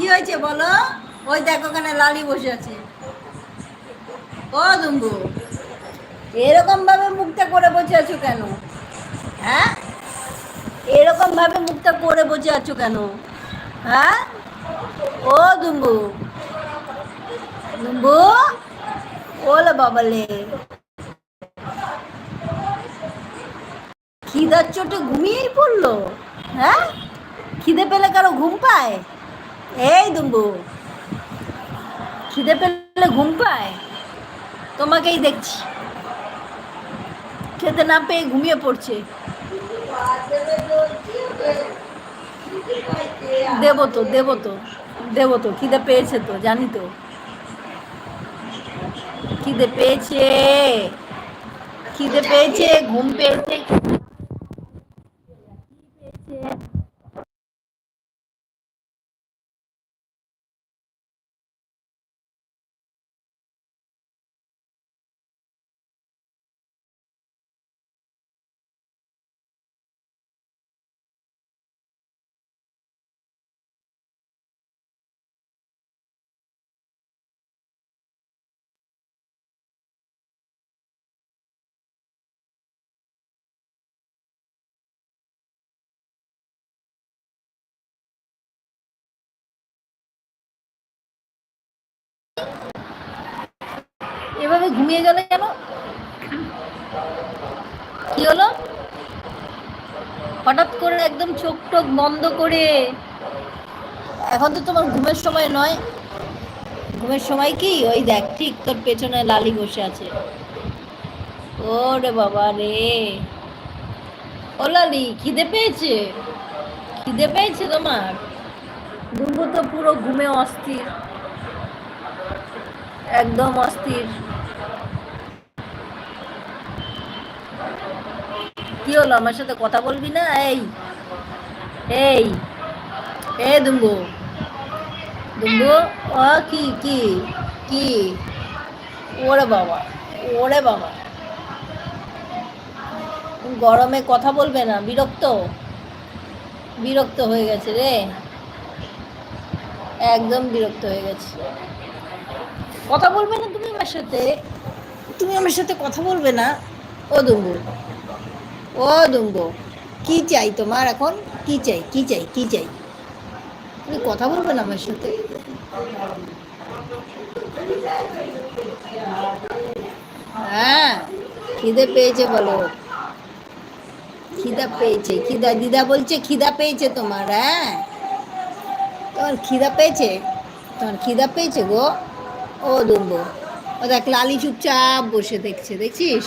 কি হয়েছে বলো? ওই দেখো ওখানে লালি বসে আছে। ও দুম্বু এরকম ভাবে মুখটা করে বসে আছো কেন? হ্যাঁ? এরকম ভাবে মুখটা করে বসে আছো কেন? হ্যাঁ? ও দুম্বু দুম্বু, ওলে বাবালে। খিদার চোটে ঘুমিয়েই পড়ল হ্যাঁ? খিদে পেলে কারও ঘুম পায়? এই দুম্বু, খিদে পেলে ঘুম পায়? তোমাকেই দেখছি। খেতে না পেয়ে ঘুমিয়ে পড়ছে। দেবো তো দেবো তো দেবো তো, খিদে পেয়েছে তো, জানি তো। খিদে পেয়েছে খিদে পেয়েছে, ঘুম পেয়েছে। এভাবে ঘুমিয়ে গেলে কেন? কি হলো? হঠাৎ করে একদম চোখ টোক বন্ধ করে। এখন তো তোমার ঘুমের সময় নয়। ঘুমের সময় কি? ওই দেখ, ঠিক তোর পেছনে লালি বসে আছে। ও রে বাবা রে। ও লালি, খিদে পেয়েছে? খিদে পেয়েছে তোমার? দুর্গু তো পুরো ঘুমে অস্থির। একদম অস্থির। কি হলো? আমার সাথে কথা বলবি না? এই এই এ দুম্বু। দুম্বু, ও কি কি কি? ওরে বাবা ওরে বাবা। গরমে কথা বলবে না, বিরক্ত। বিরক্ত হয়ে গেছে রে। একদম বিরক্ত হয়ে গেছে। কথা বলবে না তুমি আমার সাথে? তুমি আমার সাথে কথা বলবে না? ও দুম্বু। ও দুম্বু, কি চাই তোমার এখন? কি চাই কি চাই কি চাই? তুমি কথা বলবে না আমার সাথে? হ্যাঁ খিদে পেয়েছে বলো। খিদা পেয়েছে, খিদা, দিদা বলছে খিদা পেয়েছে তোমার হ্যাঁ? তোমার খিদা পেয়েছে? তোমার খিদা পেয়েছে গো? ও দুম্বু। ও দেখ, লালি চুপচাপ বসে দেখছে, দেখছিস?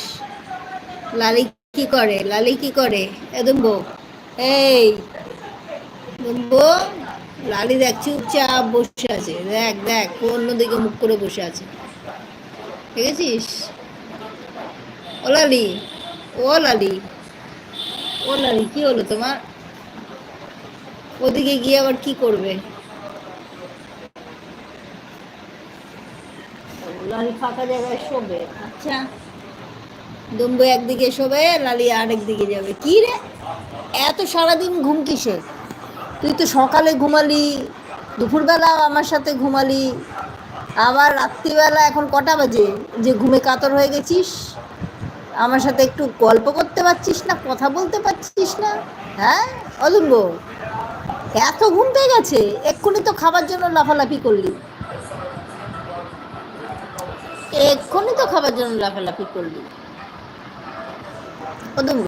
লালি কি করে, লালি কি করে? এ দুম্বু, এই দুম্বু, লালি দেখ, চুপচাপ বসে আছে। দেখ দেখ অন্যদিকে মুখ করে বসে আছে। দেখেছিস? ও লালি ও লালি ও লালি, কি হলো তোমার? ওদিকে গিয়ে আবার কি করবে? লালি ফাঁকা জায়গায় শোবে। আচ্ছা। দুম্বু একদিকে শোবে, লালি আরেক দিকে যাবে। কি রে? এত সারাদিন ঘুম কিসে তুই তো সকালে ঘুমালি দুপুরবেলা আমার সাথে ঘুমালি, আবার রাত্রিবেলা এখন কটা বাজে? যে ঘুমে কাতর হয়ে গেছিস, আমার সাথে একটু গল্প করতে পারছিস না, কথা বলতে পারছিস না হ্যাঁ? অদুম্ব, এত ঘুম পেয়ে গেছে, এক্ষুনি তো খাবার জন্য লাফালাফি করলি। এক্ষুনি তো খাবার জন্য লাফালাফি করলি। অদুম্ব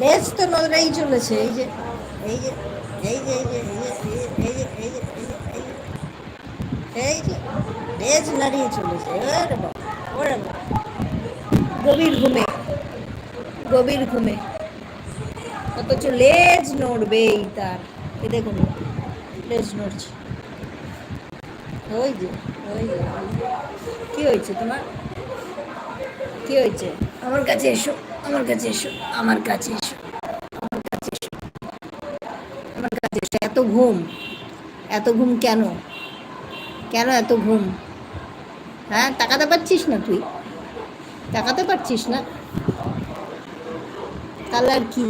দেশ তো নজরাই চলেছে এই যে এই যে এই যে এই যে এই যে এই যে এই যে দেশ নাড়িয়ে চলেছে ওরে বাবা ওরে বাবা গভীর ঘুমে গভীর ঘুমে অথচ লেজ নড়বেই তার এ দেখুন লেজ নড়ছে ওই যে ওই যে কী হয়েছে তোমার কী হয়েছে আমার কাছে এসো আমার কাছে এসো, আমার কাছে এসো, আমার কাছে এসো। আমার কাছে এসো। এত ঘুম এত ঘুম কেন? কেন এত ঘুম? হ্যাঁ তাকাতে পারছিস না তুই? তাকাতে পারছিস না? তাহলে আর কি?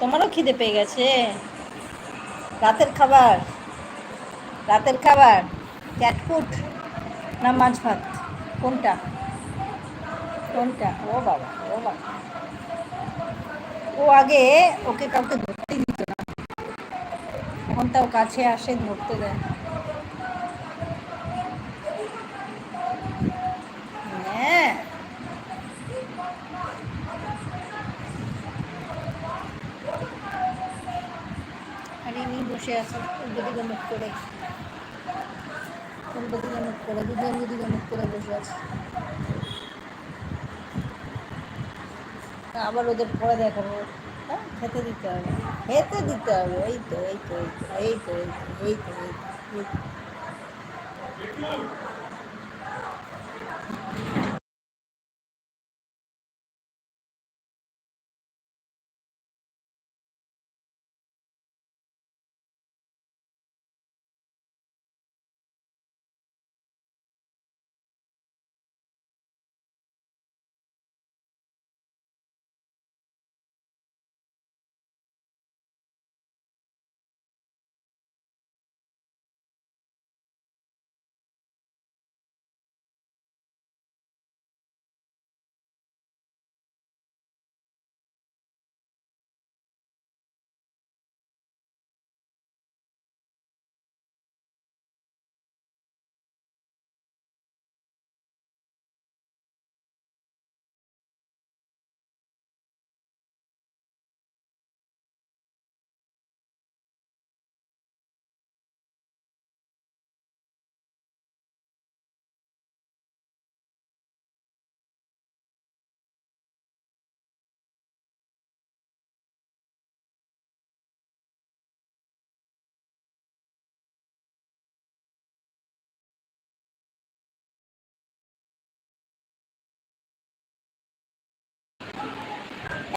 তোমারও খিদে পেয়ে গেছে। রাতের খাবার? রাতের খাবার? ক্যাটফুট না মাছ ভাত? কোনটা? কোনটা? ও বাবা ও বাবা। ও আগে ওকে কাউকে ধরতেই দিত না। এখন তাও কাছে আসে ধরতে দেয় হ্যাঁ আর ইনি বসে আছে করে। মুখ করে? মুখ করে আবার ওদের পরে দেখাবো। হ্যাঁ খেতে দিতে হবে। খেতে দিতে হবে। এই তো এই তো এই তো এই তো এই তো এই তো এই তো।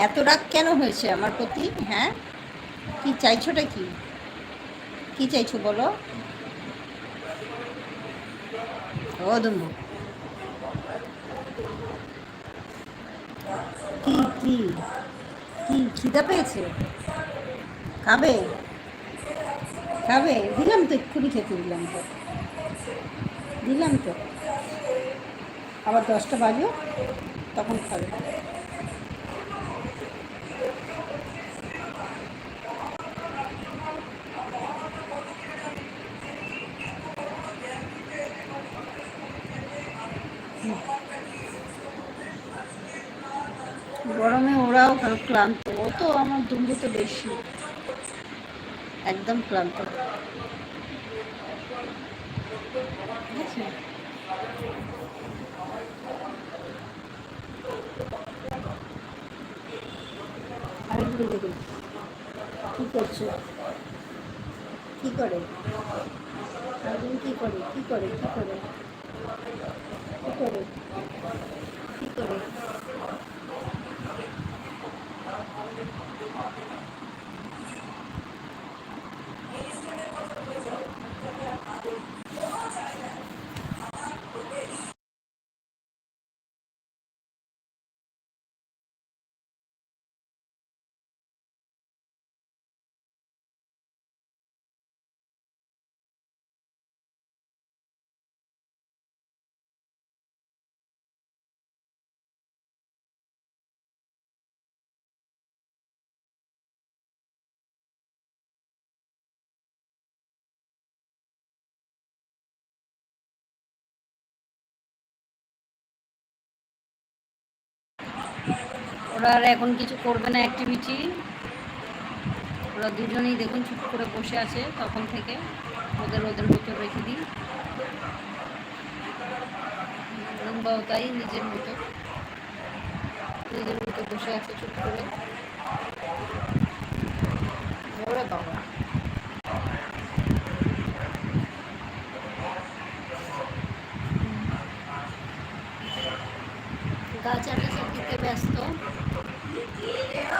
এত রাগ কেন হয়েছে আমার প্রতি? হ্যাঁ? কি চাইছোটা কি? কি চাইছো বলো? ও দুম্বু কি কি কি খিদা পেয়েছে? খাবে? খাবে? দিলাম তো এক্ষুনি খেতে দিলাম তো। দিলাম তো। আবার দশটা বাজো, তখন খাবে। গরমে ওরাও ক্লান্ত। ও তো আমার দুম্বু তো বেশি। একদম ক্লান্ত। কি করছ? কি করে? আরেকজন কি করে? কি করে? কি করে? কি করে? কি করে? ওরা আর এখন কিছু করবে না অ্যাক্টিভিটি ওরা দুজনেই দেখুন চুপ করে বসে আছে তখন থেকে। ওদের ওদের মতো রেখে দিই। রুম্বাও তাই নিজের মতো। নিজের মতো বসে আছে চুপ করে। বাবা গাছ দিতে ব্যস্ত। Yeah.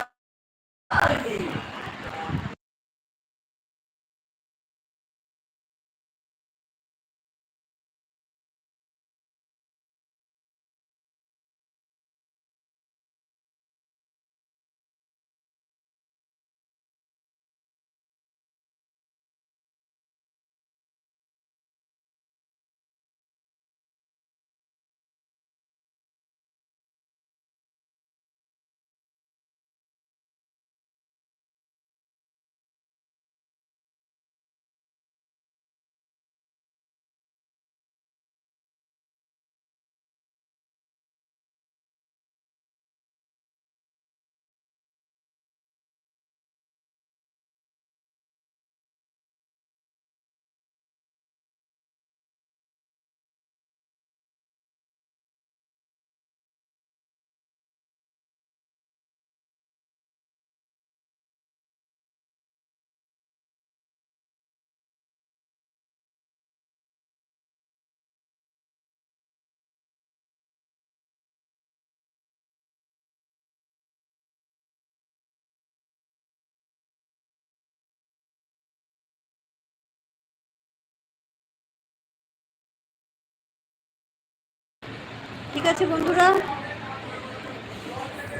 ঠিক আছে বন্ধুরা?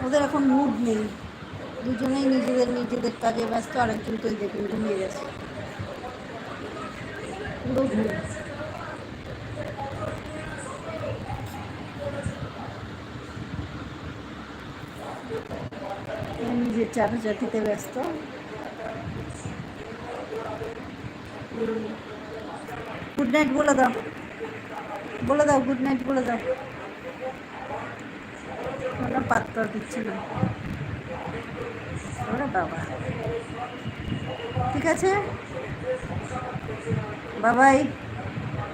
ওদের এখন মুড নেই। দুজনেই নিজেদের নিজেদের কাজে ব্যস্ত, আরেকজন তো দেখুন ঘুমিয়ে গেছে। পুরো ঘুম। নিজের চাটাচাটিতে ব্যস্ত। গুড নাইট বলে দাও। বলে দাও, গুড নাইট বলে দাও। ওরা পাত্র দিচ্ছিল ওরা বাবা। ঠিক আছে? বাবাই,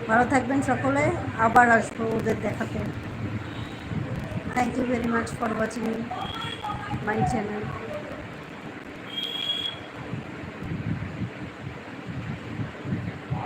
ভালো থাকবেন সকলে। আবার আসব ওদের দেখাতে। Thank you very much for watching my channel